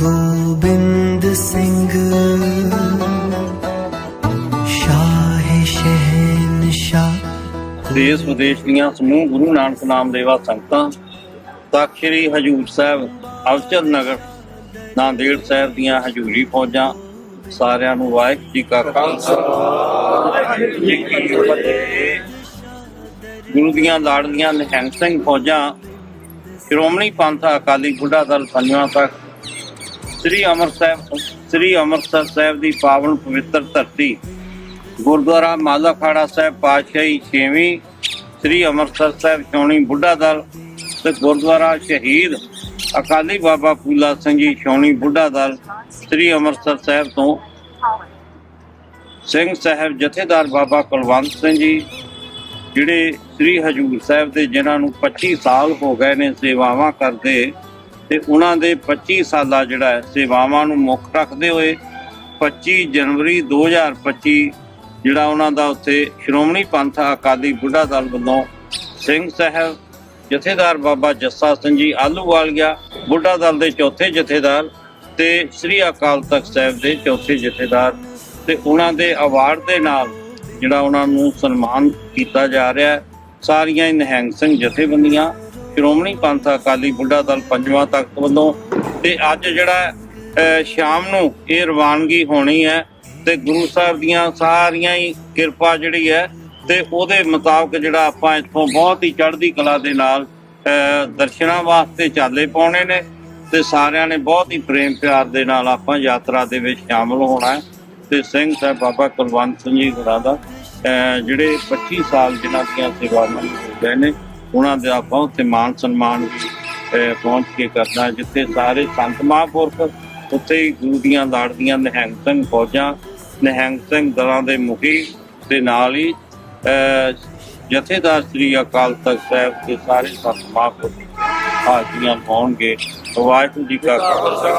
ਗੋਬਿੰਦ ਸਿੰਘ। ਸ਼ਾਹ ਦੇਸ਼ ਵਿਦੇਸ਼ ਦੀਆਂ ਸਮੂਹ ਗੁਰੂ ਨਾਨਕ ਨਾਮ ਦੇਵਾ ਸੰਗਤਾਂ ਤਖਤ ਹਜੂਰ ਸਾਹਿਬ ਅਵਚਲ ਨਗਰ, ਨਾਂਦੇੜ ਸਾਹਿਬ ਦੀਆਂ ਹਜੂਰੀ ਫੌਜਾਂ, ਸਾਰਿਆਂ ਨੂੰ ਵਾਹਿਗੁਰੂ ਜੀ ਕਾ ਖਾਲਸਾ। ਵਾਹਿਗੁਰੂ ਜੀ ਕੀ ਫਤਿਹ ਗੁਰੂ ਦੀਆਂ ਲਾੜਲੀਆਂ ਨਿਹੰਗ ਸਿੰਘ ਫੌਜਾਂ, ਸ਼੍ਰੋਮਣੀ ਪੰਥ ਅਕਾਲੀ ਬੁੱਢਾ ਦਲ ਪੰਜਵਾਂ ਤੱਕ ਸ੍ਰੀ ਅੰਮ੍ਰਿਤਸਰ ਸ੍ਰੀ ਅੰਮ੍ਰਿਤਸਰ ਸਾਹਿਬ ਦੀ ਪਾਵਨ ਪਵਿੱਤਰ ਧਰਤੀ, ਗੁਰਦੁਆਰਾ ਮਾਲਾਖਾੜਾ ਸਾਹਿਬ ਪਾਤਸ਼ਾਹੀ ਛੇਵੀਂ, ਸ੍ਰੀ ਅੰਮ੍ਰਿਤਸਰ ਸਾਹਿਬ ਛਾਉਣੀ ਬੁੱਢਾ ਦਲ ਤੇ ਗੁਰਦੁਆਰਾ ਸ਼ਹੀਦ ਅਕਾਲੀ ਬਾਬਾ ਫੂਲਾ ਸਿੰਘ ਜੀ ਛਾਉਣੀ ਬੁੱਢਾ ਦਲ ਸ੍ਰੀ ਅੰਮ੍ਰਿਤਸਰ ਸਾਹਿਬ ਤੋਂ। ਸਿੰਘ ਸਾਹਿਬ ਜਥੇਦਾਰ ਬਾਬਾ ਕੁਲਵੰਤ ਸਿੰਘ ਜੀ, ਜਿਹੜੇ ਸ੍ਰੀ ਹਜੂਰ ਸਾਹਿਬ ਦੇ ਜਿਨ੍ਹਾਂ ਨੂੰ 25 ਸਾਲ ਹੋ ਗਏ ਨੇ ਸੇਵਾਵਾਂ ਕਰਦੇ ਤੇ ਉਹਨਾਂ ਦੇ 25 ਸਾਲਾ ਜਿਹੜਾ ਸੇਵਾਵਾਂ ਨੂੰ ਮੁੱਖ ਰੱਖਦੇ ਹੋਏ 25 ਜਨਵਰੀ 2025 ਜਿਹੜਾ ਉਹਨਾਂ ਦਾ ਉੱਥੇ ਸ਼੍ਰੋਮਣੀ ਪੰਥ ਅਕਾਲੀ ਬੁੱਢਾ ਦਲ ਵੱਲੋਂ ਸਿੰਘ ਸਾਹਿਬ, ਜਥੇਦਾਰ ਬਾਬਾ ਜੱਸਾ ਸਿੰਘ ਜੀ ਆਲੂਵਾਲੀਆ ਬੁੱਢਾ ਦਲ ਦੇ ਚੌਥੇ ਜਥੇਦਾਰ ਤੇ ਸ੍ਰੀ ਅਕਾਲ ਤਖਤ ਸਾਹਿਬ ਦੇ ਚੌਥੇ ਜਥੇਦਾਰ ਤੇ ਉਹਨਾਂ ਦੇ ਅਵਾਰਡ ਦੇ ਨਾਲ ਜਿਹੜਾ ਉਹਨਾਂ ਨੂੰ ਸਨਮਾਨ ਕੀਤਾ ਜਾ ਰਿਹਾ ਸਾਰੀਆਂ ਨਿਹੰਗ ਸਿੰਘ ਜਥੇਬੰਦੀਆਂ ਸ਼੍ਰੋਮਣੀ ਪੰਥ ਅਕਾਲੀ ਬੁੱਢਾ ਦਲ ਪੰਜਵਾਂ ਤਖਤ ਵੱਲੋਂ ਤੇ ਅੱਜ ਜਿਹੜਾ ਸ਼ਾਮ ਨੂੰ ਇਹ ਰਵਾਨਗੀ ਹੋਣੀ ਹੈ ਤੇ ਗੁਰੂ ਸਾਹਿਬ ਦੀਆਂ ਸਾਰੀਆਂ ਹੀ ਕਿਰਪਾ ਜਿਹੜੀ ਹੈ ਤੇ ਉਹਦੇ ਮੁਤਾਬਕ ਜਿਹੜਾ ਆਪਾਂ ਇੱਥੋਂ ਬਹੁਤ ਹੀ ਚੜ੍ਹਦੀ ਕਲਾ ਦੇ ਨਾਲ ਦਰਸ਼ਨਾਂ ਵਾਸਤੇ ਚਾਲੇ ਪਾਉਣੇ ਨੇ ਤੇ ਸਾਰਿਆਂ ਨੇ ਬਹੁਤ ਹੀ ਪ੍ਰੇਮ ਪਿਆਰ ਦੇ ਨਾਲ ਆਪਾਂ ਯਾਤਰਾ ਦੇ ਵਿੱਚ ਸ਼ਾਮਲ ਹੋਣਾ ਹੈ। ਤੇ ਸਿੰਘ ਸਾਹਿਬ ਬਾਬਾ ਕੁਲਵੰਤ ਸਿੰਘ ਜੀ ਹੋਰਾਂ ਦਾ ਜਿਹੜੇ 25 ਸਾਲ ਜਿਨ੍ਹਾਂ ਦੀਆਂ ਸੇਵਾਵਾਂ ਹੋ ਗਏ ਨੇ ਉਹਨਾਂ ਦੇ ਆਪਾਂ ਉੱਥੇ ਮਾਨ ਸਨਮਾਨ ਵੀ ਪਹੁੰਚ ਕੇ ਕਰਨਾ ਜਿੱਥੇ ਸਾਰੇ ਸੰਤ ਮਹਾਂਪੁਰਖ ਉੱਥੇ ਹੀ ਗੁਰੂ ਦੀਆਂ ਲਾੜਦੀਆਂ ਨਿਹੰਗ ਸਿੰਘ ਫੌਜਾਂ, ਨਿਹੰਗ ਸਿੰਘ ਦਲਾਂ ਦੇ ਮੁਖੀ ਤੇ ਨਾਲ ਹੀ ਜਥੇਦਾਰ ਸ੍ਰੀ ਅਕਾਲ ਤਖਤ ਸਾਹਿਬ ਦੇ ਸਾਰੇ ਸੰਤ ਮਹਾਂਪੁਰਖ ਹਾਜ਼ਰੀਆਂ ਪਾਉਣਗੇ। ਵਾਹਿਗੁਰੂ ਜੀ ਕਾ ਖਾਲਸਾ।